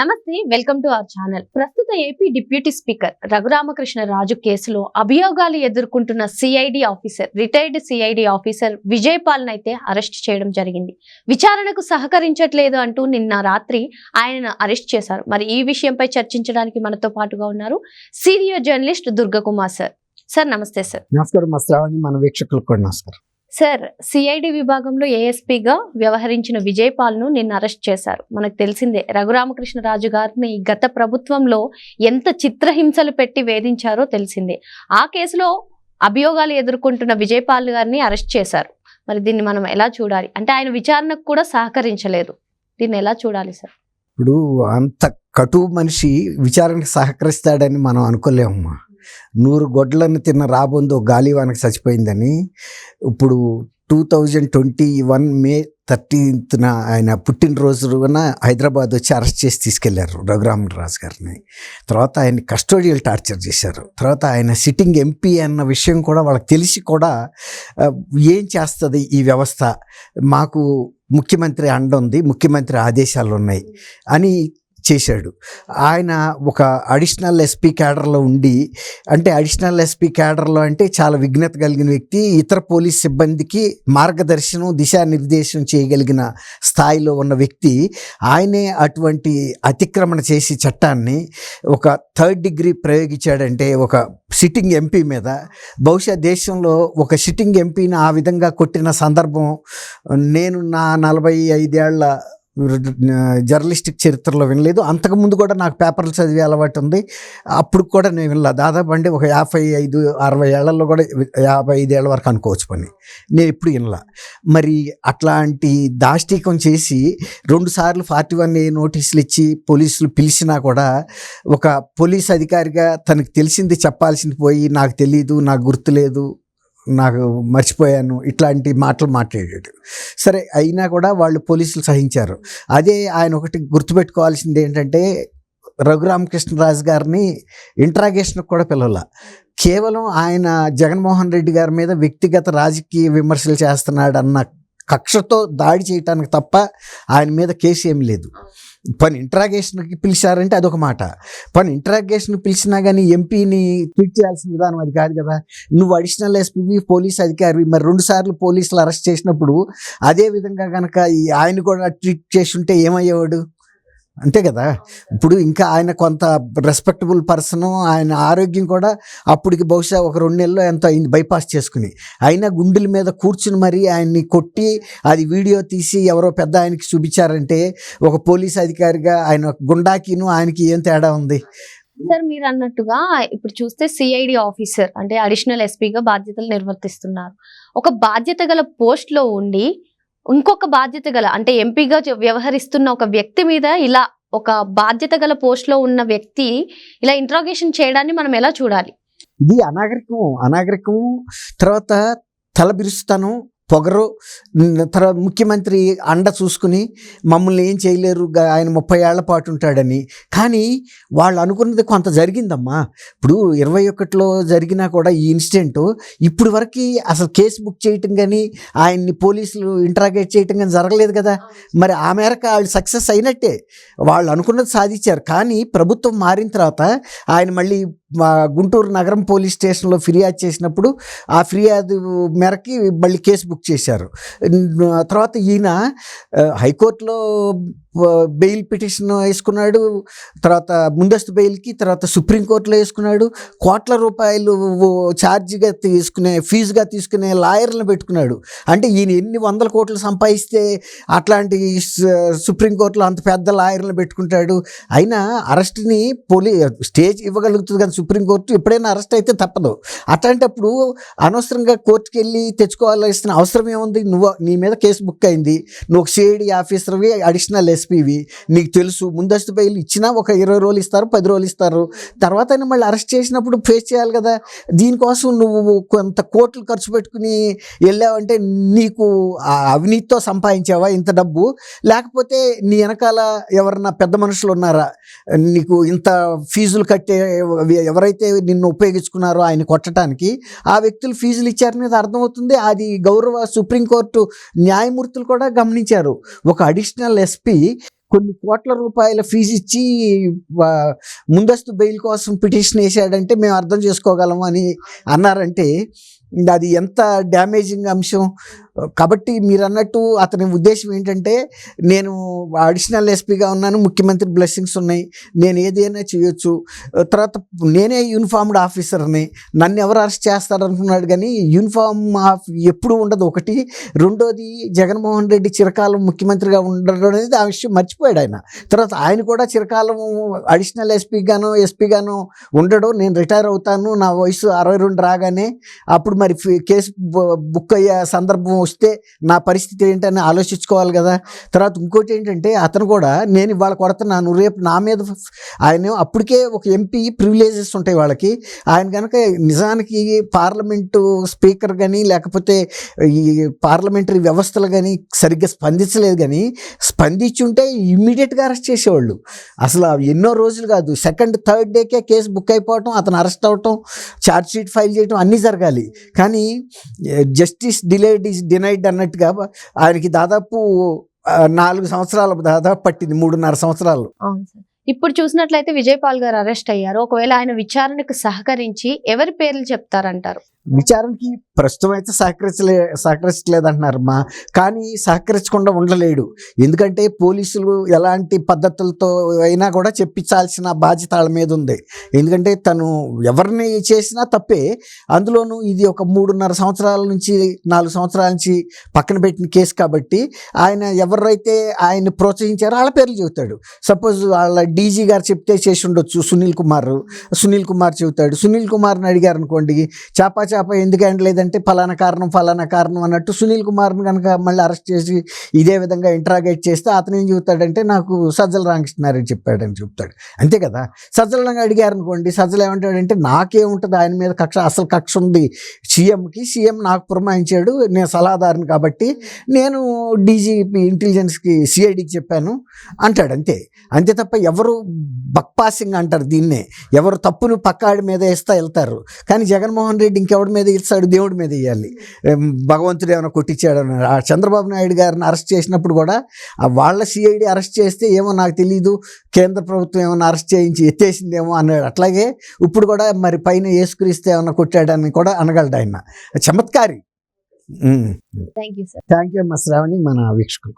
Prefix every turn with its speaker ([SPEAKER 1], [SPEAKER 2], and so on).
[SPEAKER 1] నమస్తే welcome to our channel. ప్రస్తుత AP deputy speaker Raghuramakrishna Raju కేసులో అభియోగాలు ఎదుర్కొంటున్న CID officer retired CID officer Vijayapal నైతే అయితే అరెస్ట్ చేయడం జరిగింది. విచారణకు సహకరించట్లేదు అంటూ నిన్న రాత్రి ఆయనను అరెస్ట్ చేశారు. మరి ఈ విషయంపై చర్చించడానికి మనతో పాటుగా ఉన్నారు senior journalist Durgakumar sir. Sir నమస్తే సార్.
[SPEAKER 2] నమస్కారం మన వీక్షకులకు కూడా నమస్కారం.
[SPEAKER 1] సార్ సిఐడి విభాగంలో ఏఎస్పీగా వ్యవహరించిన విజయపాల్ను నిన్న అరెస్ట్ చేశారు. మనకు తెలిసిందే రఘురామకృష్ణరాజు గారిని గత ప్రభుత్వంలో ఎంత చిత్రహింసలు పెట్టి వేధించారో తెలిసిందే. ఆ కేసులో అభియోగాలు ఎదుర్కొంటున్న విజయపాల్ గారిని అరెస్ట్ చేశారు. మరి దీన్ని మనం ఎలా చూడాలి? అంటే ఆయన విచారణకు కూడా సహకరించలేదు. దీన్ని ఎలా చూడాలి సార్?
[SPEAKER 2] ఇప్పుడు అంత కటు మనిషి విచారణకు సహకరిస్తాడని మనం అనుకోలేమమ్మా. నూరు గొడ్లను తిన్న రాబోందో గాలివానకు చచ్చిపోయిందని. ఇప్పుడు two thousand twenty one May థర్టీన్త్న ఆయన పుట్టినరోజున హైదరాబాద్ వచ్చి అరెస్ట్ చేసి తీసుకెళ్ళారు రఘురామరాజు గారిని. తర్వాత ఆయన కస్టోడియల్ టార్చర్ చేశారు. తర్వాత ఆయన సిట్టింగ్ ఎంపీ అన్న విషయం కూడా వాళ్ళకి తెలిసి కూడా ఏం చేస్తుంది ఈ వ్యవస్థ? మాకు ముఖ్యమంత్రి అండ ఉంది ముఖ్యమంత్రి ఆదేశాలు ఉన్నాయి అని చేశాడు. ఆయన ఒక అడిషనల్ ఎస్పీ క్యాడర్లో ఉండి అంటే అడిషనల్ ఎస్పీ క్యాడర్లో అంటే చాలా విఘ్నత కలిగిన వ్యక్తి ఇతర పోలీస్ సిబ్బందికి మార్గదర్శనం దిశానిర్దేశం చేయగలిగిన స్థాయిలో ఉన్న వ్యక్తి ఆయనే అటువంటి అతిక్రమణ చేసి చట్టాన్ని ఒక థర్డ్ డిగ్రీ ప్రయోగించాడంటే ఒక సిట్టింగ్ ఎంపీ మీద బహుశా దేశంలో ఒక సిట్టింగ్ ఎంపీని ఆ విధంగా కొట్టిన సందర్భం నేను నా నలభై ఐదేళ్ళ జర్నలిస్టిక్ చరిత్రలో వినలేదు. అంతకుముందు కూడా నాకు పేపర్లు చదివే అలవాటు ఉంది. అప్పుడు కూడా నేను వినలేదు దాదాపు అంటే ఒక యాభై ఐదు అరవై ఏళ్ళలో కూడా యాభై ఐదేళ్ళ వరకు అనుకోవచ్చు పని. నేను ఎప్పుడు వినలా. మరి అట్లాంటి దాష్టీకం చేసి రెండు సార్లు ఫార్టీ వన్ ఏ నోటీసులు ఇచ్చి పోలీసులు పిలిచినా కూడా ఒక పోలీస్ అధికారిగా తనకు తెలిసింది చెప్పాల్సింది పోయి నాకు తెలియదు నాకు గుర్తులేదు నాకు మర్చిపోయాను ఇట్లాంటి మాటలు మాట్లాడాడు. సరే అయినా కూడా వాళ్ళు పోలీసులు సహించారు. అదే ఆయన ఒకటి గుర్తుపెట్టుకోవాల్సింది ఏంటంటే రఘురామకృష్ణరాజు గారిని ఇంట్రాగేషన్కి కూడా పిలవాల. కేవలం ఆయన జగన్మోహన్ రెడ్డి గారి మీద వ్యక్తిగత రాజకీయ విమర్శలు చేస్తున్నాడు అన్న కక్షతో దాడి చేయటానికి తప్ప ఆయన మీద కేసు ఏం లేదు. పని ఇంట్రాగేషన్కి పిలిచారంటే అదొక మాట. పని ఇంట్రాగేషన్ పిలిచినా కానీ ఎంపీని ట్రీట్ చేయాల్సిన విధానం అది కాదు కదా. నువ్వు అడిషనల్ ఎస్పీవి పోలీస్ అధికారి మరి రెండు సార్లు పోలీసులు అరెస్ట్ చేసినప్పుడు అదే విధంగా కనుక ఈ ఆయన కూడా ట్రీట్ చేసి ఉంటే ఏమయ్యేవాడు? అంతే కదా? ఇప్పుడు ఇంకా ఆయన కొంత రెస్పెక్టబుల్ పర్సన్ ఆయన ఆరోగ్యం కూడా అప్పటికి బహుశా ఒక రెండు నెలల్లో ఎంతో అయింది బైపాస్ చేసుకుని. అయినా గుండెల మీద కూర్చుని మరీ ఆయన్ని కొట్టి అది వీడియో తీసి ఎవరో పెద్ద ఆయనకి చూపించారంటే ఒక పోలీస్ అధికారిగా ఆయన గుండాకిను ఆయనకి ఏం తేడా ఉంది?
[SPEAKER 1] సార్ మీరు అన్నట్టుగా ఇప్పుడు చూస్తే సిఐడి ఆఫీసర్ అంటే అడిషనల్ ఎస్పీగా బాధ్యతలు నిర్వర్తిస్తున్నారు. ఒక బాధ్యత గల పోస్ట్లో ఉండి ఇంకొక బాధ్యత గల అంటే ఎంపీగా వ్యవహరిస్తున్న ఒక వ్యక్తి మీద ఇలా ఒక బాధ్యత గల పోస్ట్లో ఉన్న వ్యక్తి ఇలా ఇంట్రాగేషన్ చేయడాన్ని మనం ఎలా చూడాలి?
[SPEAKER 2] ఇది అనాగరికం అనాగరికం తర్వాత తలబిరుస్తాను పొగరు తర్వాత ముఖ్యమంత్రి అండ చూసుకుని మమ్మల్ని ఏం చేయలేరు ఆయన ముప్పై ఏళ్ళ పాటు ఉంటాడని. కానీ వాళ్ళు అనుకున్నది కొంత జరిగిందమ్మా. ఇప్పుడు ఇరవై ఒకటిలో జరిగినా కూడా ఈ ఇన్సిడెంట్ ఇప్పుడు వరకు అసలు కేసు బుక్ చేయటం కానీ ఆయన్ని పోలీసులు ఇంటరాగేట్ చేయటం కానీ జరగలేదు కదా. మరి ఆ మేరకు వాళ్ళు సక్సెస్ అయినట్టే. వాళ్ళు అనుకున్నది సాధించారు. కానీ ప్రభుత్వం మారిన తర్వాత ఆయన మళ్ళీ మా గుంటూరు నగరం పోలీస్ స్టేషన్లో ఫిర్యాదు చేసినప్పుడు ఆ ఫిర్యాదు మేరకి మళ్ళీ కేసు బుక్ చేశారు. తర్వాత ఈయన హైకోర్టులో బెయిల్ పిటిషన్ వేసుకున్నాడు తర్వాత ముందస్తు బెయిల్కి తర్వాత సుప్రీంకోర్టులో వేసుకున్నాడు కోట్ల రూపాయలు ఛార్జిగా తీసుకునే ఫీజుగా తీసుకునే లాయర్లను పెట్టుకున్నాడు. అంటే ఈయన ఎన్ని వందల కోట్లు సంపాదిస్తే అట్లాంటి సుప్రీంకోర్టులో అంత పెద్ద లాయర్లను పెట్టుకుంటాడు. అయినా అరెస్ట్ని పోలీ స్టేజ్ ఇవ్వగలుగుతుంది కదా సుప్రీంకోర్టు ఎప్పుడైనా అరెస్ట్ అయితే తప్పదు. అట్లాంటప్పుడు అనవసరంగా కోర్టుకి వెళ్ళి తెచ్చుకోవాల్సిన అవసరం ఏముంది? నువ్వు నీ మీద కేసు బుక్ అయింది. నువ్వు ఒక సిఐడి ఆఫీసర్వి అడిషనల్ ఎస్పీవి నీకు తెలుసు ముందస్తు బెయిల్ ఇచ్చినా ఒక ఇరవై రోజులు ఇస్తారు పది రోజులు ఇస్తారు. తర్వాత మళ్ళీ అరెస్ట్ చేసినప్పుడు ఫేస్ చేయాలి కదా. దీనికోసం నువ్వు కొంత కోట్లు ఖర్చు పెట్టుకుని వెళ్ళావంటే నీకు అవినీతితో సంపాదించావా ఇంత డబ్బు? లేకపోతే నీ వెనకాల ఎవరన్నా పెద్ద మనుషులు ఉన్నారా? నీకు ఇంత ఫీజులు కట్టే ఎవరైతే నిన్ను ఉపయోగించుకున్నారో ఆయన కొట్టడానికి ఆ వ్యక్తులు ఫీజులు ఇచ్చారనేది అర్థమవుతుంది. అది గౌరవ సుప్రీంకోర్టు న్యాయమూర్తులు కూడా గమనించారు. ఒక అడిషనల్ ఎస్పీ కొన్ని కోట్ల రూపాయల ఫీజు ఇచ్చి ముందస్తు బెయిల్ కోసం పిటిషన్ వేసాడంటే మేము అర్థం చేసుకోగలము అని అన్నారంటే అది ఎంత డ్యామేజింగ్ అంశం? కాబట్టి మీరు అన్నట్టు అతని ఉద్దేశం ఏంటంటే నేను అడిషనల్ ఎస్పీగా ఉన్నాను ముఖ్యమంత్రి బ్లెస్సింగ్స్ ఉన్నాయి నేను ఏదైనా చేయొచ్చు. తర్వాత నేనే యూనిఫామ్డ్ ఆఫీసర్ని నన్ను ఎవరు అరెస్ట్ చేస్తారనుకున్నాడు కానీ యూనిఫామ్ ఆఫ్ ఎప్పుడు ఉండదు. ఒకటి రెండోది జగన్మోహన్ రెడ్డి చిరకాలం ముఖ్యమంత్రిగా ఉండడం అనేది ఆ విషయం మర్చిపోయాడు ఆయన. తర్వాత ఆయన కూడా చిరకాలం అడిషనల్ ఎస్పీగాను ఎస్పీగాను ఉండడు నేను రిటైర్ అవుతాను నా వయసు అరవై రెండు రాగానే అప్పుడు మరి ఫి- కేసు బు- బుక్ అయ్యే సందర్భం వస్తే నా పరిస్థితి ఏంటని ఆలోచించుకోవాలి కదా. తర్వాత ఇంకోటి ఏంటంటే అతను కూడా నేను ఇవాళ కొడుతున్నాను రేపు నా మీద ఆయన అప్పటికే ఒక ఎంపీ ప్రివిలేజెస్ ఉంటాయి వాళ్ళకి. ఆయన కనుక నిజానికి పార్లమెంటు స్పీకర్ కానీ లేకపోతే ఈ పార్లమెంటరీ వ్యవస్థలు కానీ సరిగ్గా స్పందించలేదు కానీ స్పందించుంటే ఇమ్మీడియట్గా అరెస్ట్ చేసేవాళ్ళు. అసలు ఎన్నో రోజులు కాదు సెకండ్ థర్డ్ డేకే కేసు బుక్ అయిపోవటం అతను అరెస్ట్ అవటం ఛార్జ్ షీట్ ఫైల్ చేయటం అన్నీ జరగాలి. కానీ జస్టిస్ డిలేడ్ ఈజ్ డినైడ్ అన్నట్టుగా ఆయనకి దాదాపు నాలుగు సంవత్సరాలు దాదాపు పట్టింది మూడున్నర సంవత్సరాలు.
[SPEAKER 1] అవును సార్. ఇప్పుడు చూసినట్లయితే విజయపాల్ గారు అరెస్ట్ అయ్యారు. ఒకవేళ ఆయన విచారణకు సహకరించి ఎవరి పేర్లు చెప్తారంటారు?
[SPEAKER 2] విచారణకి ప్రస్తుతం అయితే సహకరించలే సహకరించలేదంటున్నారు మా కానీ సహకరించకుండా ఉండలేడు. ఎందుకంటే పోలీసులు ఎలాంటి పద్ధతులతో అయినా కూడా చెప్పించాల్సిన బాధ్యత వాళ్ళ మీద ఉంది. ఎందుకంటే తను ఎవరిని చేసినా తప్పే. అందులోనూ ఇది ఒక మూడున్నర సంవత్సరాల నుంచి నాలుగు సంవత్సరాల నుంచి పక్కన పెట్టిన కేసు కాబట్టి ఆయన ఎవరైతే ఆయన్ని ప్రోత్సహించారో వాళ్ళ పేర్లు చెబుతాడు. సపోజ్ వాళ్ళ డీజీ గారు చెప్తే చేసి ఉండొచ్చు. సునీల్ కుమార్ సునీల్ కుమార్ చెబుతాడు. సునీల్ కుమార్ని అడిగారు అనుకోండి చాపా చాప ఎందుకు లేదంటే ఫలానా కారణం ఫలానా కారణం అన్నట్టు సునీల్ కుమార్ని కనుక మళ్ళీ అరెస్ట్ చేసి ఇదే విధంగా ఇంట్రాగేట్ చేస్తే అతను ఏం చెబుతాడంటే నాకు సజ్జల రామకృష్ణారెడ్డి చెప్పాడని చెప్తాడు అంతే కదా? సజ్జలంగా అడిగారు అనుకోండి సజ్జలు ఏమంటాడంటే నాకేముంటుంది ఆయన మీద కక్ష అసలు కక్ష ఉంది. సీఎంకి సీఎం నాకు పురమాయించాడు నేను సలహాదారుని కాబట్టి నేను డీజీపీ ఇంటెలిజెన్స్కి సిఐడికి చెప్పాను అంటాడు. అంతే. అంతే తప్ప ఎవరు బక్పాసింగ్ అంటారు దీన్నే. ఎవరు తప్పును పక్కాడి మీద వేస్తా వెళ్తారు. కానీ జగన్మోహన్ రెడ్డి ఇంకెవడి మీద ఇస్తాడు దేవుడి మీద ఏం, భగవంతుడు ఏమైనా కొట్టించాడు ఆ చంద్రబాబు నాయుడు గారిని అరెస్ట్ చేసినప్పుడు కూడా వాళ్ళ సిఐడి అరెస్ట్ చేస్తే ఏమో నాకు తెలియదు కేంద్ర ప్రభుత్వం ఏమైనా అరెస్ట్ చేయించి ఎత్తేసిందేమో అన్నాడు. అట్లాగే ఇప్పుడు కూడా మరి పైన ఏసుక్రీస్తే ఏమైనా కొట్టాడని కూడా అనగలడు ఆయన. చమత్కారి.
[SPEAKER 1] Thank you sir
[SPEAKER 2] thank you అమ్మ శ్రావణి మన వీక్షకులు.